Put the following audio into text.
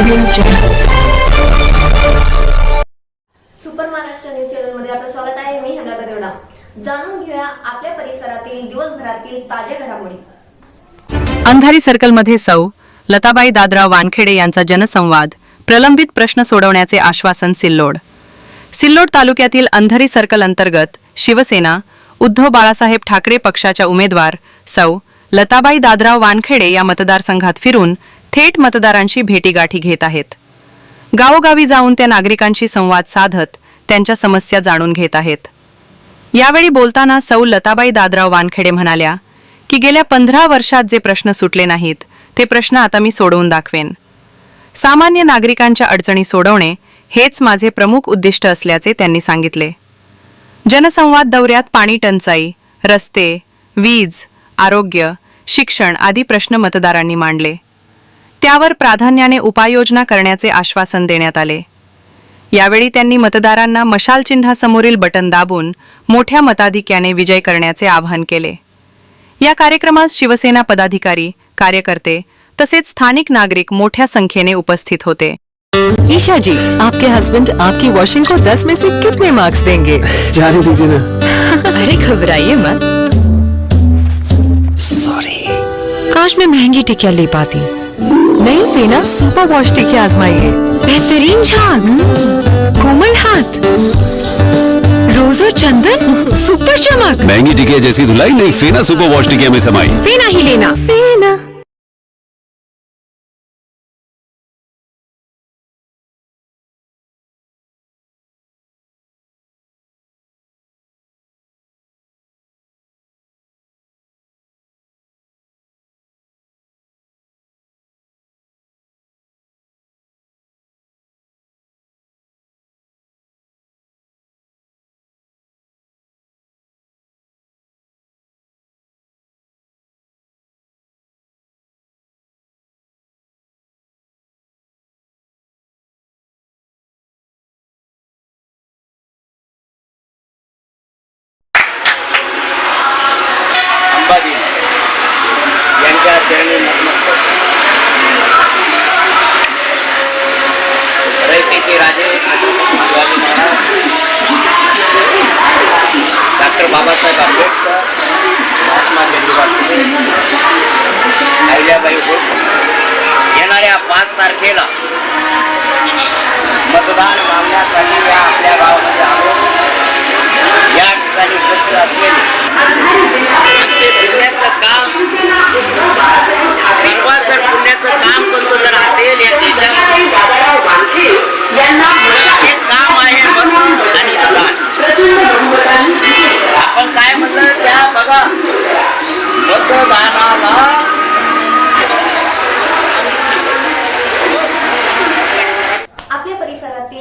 Super Maharashtra news चॅनलमध्ये आपलं स्वागत आहे. मी हनाता देवडा जाणून घेऊया आपल्या परिसरातील दिवसभरातील ताज्या घडामोडी. अंधारी सर्कलमध्ये सौ लताबाई दादरा वानखेडे यांचा जनसंवाद प्रलंबित प्रश्न सोडवण्याचे आश्वासन सिल्लोड. सिल्लोड तालुक्यातील अंधारी सर्कल अंतर्गत शिवसेना उद्धव बाळासाहेब ठाकरे पक्षाच्या उमेदवार सौ लताबाई दादराव वानखेडे या मतदारसंघात फिरून थेट मतदारांशी भेटीगाठी घेत आहेत. गावोगावी जाऊन त्या नागरिकांशी संवाद साधत त्यांच्या समस्या जाणून घेत आहेत. यावेळी बोलताना सौ लताबाई दादराव वानखेडे म्हणाल्या की गेल्या पंधरा वर्षात जे प्रश्न सुटले नाहीत ते प्रश्न आता मी सोडवून दाखवेन. सामान्य नागरिकांच्या अडचणी सोडवणे हेच माझे प्रमुख उद्दिष्ट असल्याचे त्यांनी सांगितले. जनसंवाद दौऱ्यात पाणी टंचाई रस्ते वीज आरोग्य शिक्षण आदी प्रश्न मतदारांनी मांडले. त्यावर प्राधान्याने उपाययोजना करण्याचे आश्वासन देण्यात आले. यावेळी त्यांनी मतदारांना मशाल चिन्हासमोरील बटन दाबून मोठ्या मताधिक्याने विजय करण्याचे आवाहन केले. या कार्यक्रमास शिवसेना पदाधिकारी कार्यकर्ते तसेच स्थानिक नागरिक मोठ्या संख्येने उपस्थित होते. ईशा जी आपके हस्बैंड आपकी वॉशिंग को 10 में से कितने मार्क्स देंगे? जाने दीजिए ना। अरे घबराइए मत। सॉरी काश मैं महंगी टिकिया ले पाती। नई फेना सुपर वॉश टिकिया आजमाइए। बेहतरीन झाग। कोमल हाथ। रोज और चंदन सुपर चमक। महँगी टिकिया जैसी धुलाई नई फेना सुपर वॉश टिकिया में समाई। फेना ही लेना। फेना। येणाऱ्या पाच तारखेला मतदान मागण्यासाठी या आपल्या